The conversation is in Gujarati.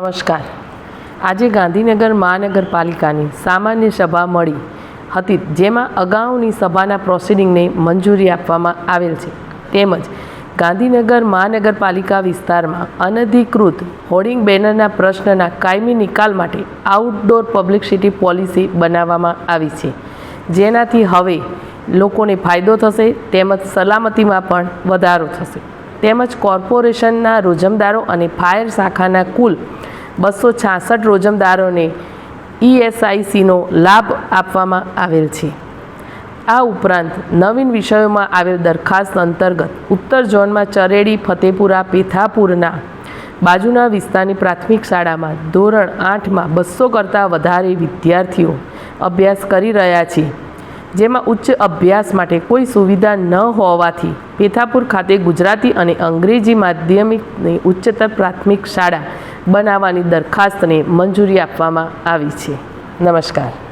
નમસ્કાર. આજે ગાંધીનગર મહાનગરપાલિકાની સામાન્ય સભા મળી હતી, જેમાં અગાઉની સભાના પ્રોસિડિંગને મંજૂરી આપવામાં આવેલ છે. તેમજ ગાંધીનગર મહાનગરપાલિકા વિસ્તારમાં અનધિકૃત હોર્ડિંગ બેનરના પ્રશ્નના કાયમી નિકાલ માટે આઉટડોર પબ્લિકસિટી પોલિસી બનાવવામાં આવી છે. જેનાથી હવે લોકોને ફાયદો થશે, તેમજ સલામતીમાં પણ વધારો થશે. તેમજ કોર્પોરેશનના રોજમદારો અને ફાયર શાખાના કુલ બસો છાસઠ રોજમદારોને ઈએસઆઈસીનો લાભ આપવામાં આવેલ છે. આ ઉપરાંત નવીન વિષયોમાં આવેલ દરખાસ્ત અંતર્ગત ઉત્તર ઝોનમાં ચરેડી, ફતેપુરા, પેથાપુરના બાજુના વિસ્તારની પ્રાથમિક શાળામાં ધોરણ આઠમાં બસો કરતાં વધારે વિદ્યાર્થીઓ અભ્યાસ કરી રહ્યા છે. જેમાં ઉચ્ચ અભ્યાસ માટે કોઈ સુવિધા ન હોવાથી પેથાપુર ખાતે ગુજરાતી અને અંગ્રેજી માધ્યમિકની ઉચ્ચતર પ્રાથમિક શાળા બનાવવાની દરખાસ્તને મંજૂરી આપવામાં આવી છે. નમસ્કાર.